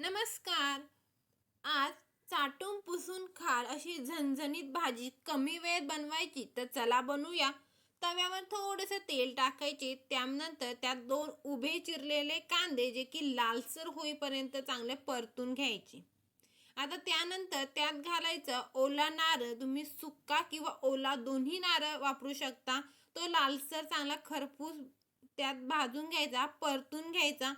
नमस्कार. आज चाटून पुसून खाल अशी झणझणीत भाजी कमी वेळेत बनवायची तर चला बनवूया. तव्यावर थोडंसं तेल टाकायचे त्यानंतर त्यात दोन उभे चिरलेले कांदे जे की लालसर होईपर्यंत चांगले परतून घ्यायचे. आता त्यानंतर त्यात घालायचं ओला नारळ. तुम्ही सुक्का किंवा ओला दोन्ही नारळ वापरू शकता. तो लालसर चांगला खरपूस त्यात भाजून घ्यायचा परतून घ्यायचा.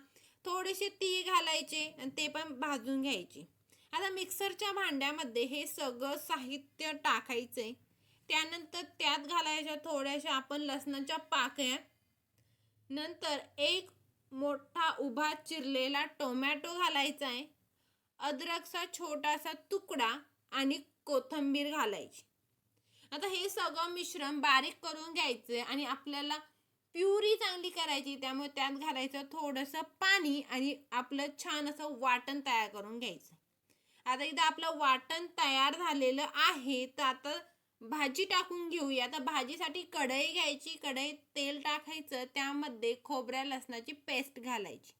थोडेसे तीळ घालायचे आणि ते पण भाजून घ्यायचे. आता मिक्सरच्या भांड्यामध्ये हे सगळं साहित्य टाकायचे त्यानंतर त्यात घालायच्या थोड्याशा आपण लसणाच्या पाकळ्या. नंतर एक मोठा उभा चिरलेला टोमॅटो घालायचा आहे अद्रकचा छोटासा तुकडा आणि कोथिंबीर घालायची. आता हे सगळं मिश्रण बारीक करून घ्यायचं आहे आणि आपल्याला प्युरी चांगली करायची त्यामुळे त्यात घालायचं थोडंसं पाणी आणि आपलं छान असं वाटण तयार करून घ्यायचं. आता इथं आपलं वाटण तयार झालेलं आहे तर आता भाजी टाकून घेऊया. आता भाजीसाठी कढई घ्यायची कढईत तेल टाकायचं त्यामध्ये खोबऱ्या लसणाची पेस्ट घालायची.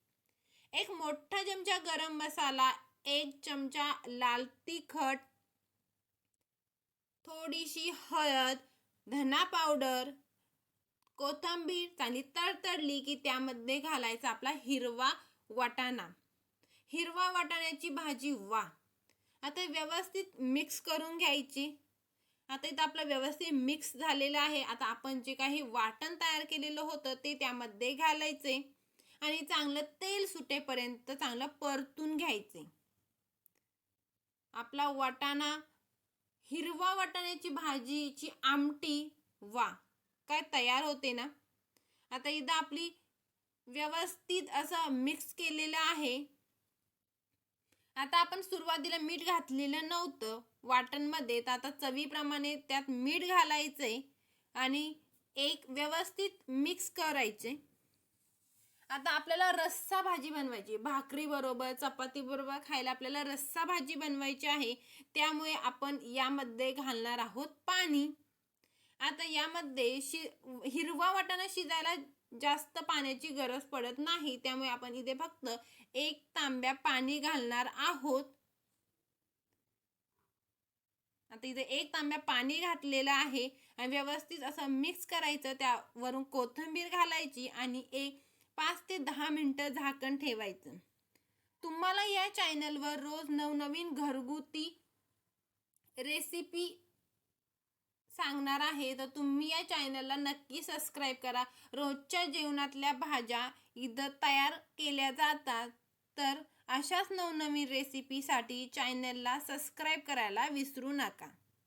एक मोठा चमचा गरम मसाला एक चमचा लाल तिखट थोडीशी हळद धना पावडर कोथिंबीर चांगली तडतडली की त्यामध्ये घालायचा आपला हिरवा वाटाणा. हिरवा वाटाण्याची भाजी वा. आता व्यवस्थित मिक्स करून घ्यायची. आता इथं आपलं व्यवस्थित मिक्स झालेलं आहे. आता आपण जे काही वाटण तयार केलेलं होतं ते त्यामध्ये घालायचे आणि चांगलं तेल सुटेपर्यंत चांगलं परतून घ्यायचे. आपला वाटाणा हिरवा वाटाण्याची भाजीची आमटी वा. काय तयार होते ना? आता इथं आपली व्यवस्थित असं मिक्स केलेलं आहे. आता आपण सुरुवातीला मीठ घातलेलं नव्हतं वाटणमध्ये. तर आता चवीप्रमाणे त्यात मीठ घालायचे आणि एक व्यवस्थित मिक्स करायचे. आता आपल्याला रस्सा भाजी बनवायची. भाकरी बरोबर चपाती बरोबर खायला आपल्याला रस्सा भाजी बनवायची आहे. त्यामुळे आपण यामध्ये घालणार आहोत पाणी. आता यामध्ये शि हिरवा वाटाणा शिजायला जास्त पाण्याची गरज पडत नाही. त्यामुळे आपण इथे फक्त एक तांब्या पाणी घालणार आहोत. आता इथे एक तांब्या पाणी घातलेलं आहे आणि व्यवस्थित असं मिक्स करायचं. त्यावरून कोथिंबीर घालायची आणि एक पाच ते दहा मिनटं झाकण ठेवायचं. तुम्हाला या चॅनलवर रोज नवनवीन घरगुती रेसिपी सांगणार आहे तर तुम्ही या चॅनलला नक्की सबस्क्राईब करा. रोजच्या जेवणातल्या भाज्या इथं तयार केल्या जातात. तर अशाच नवनवीन रेसिपीसाठी चॅनलला सबस्क्राईब करायला विसरू नका.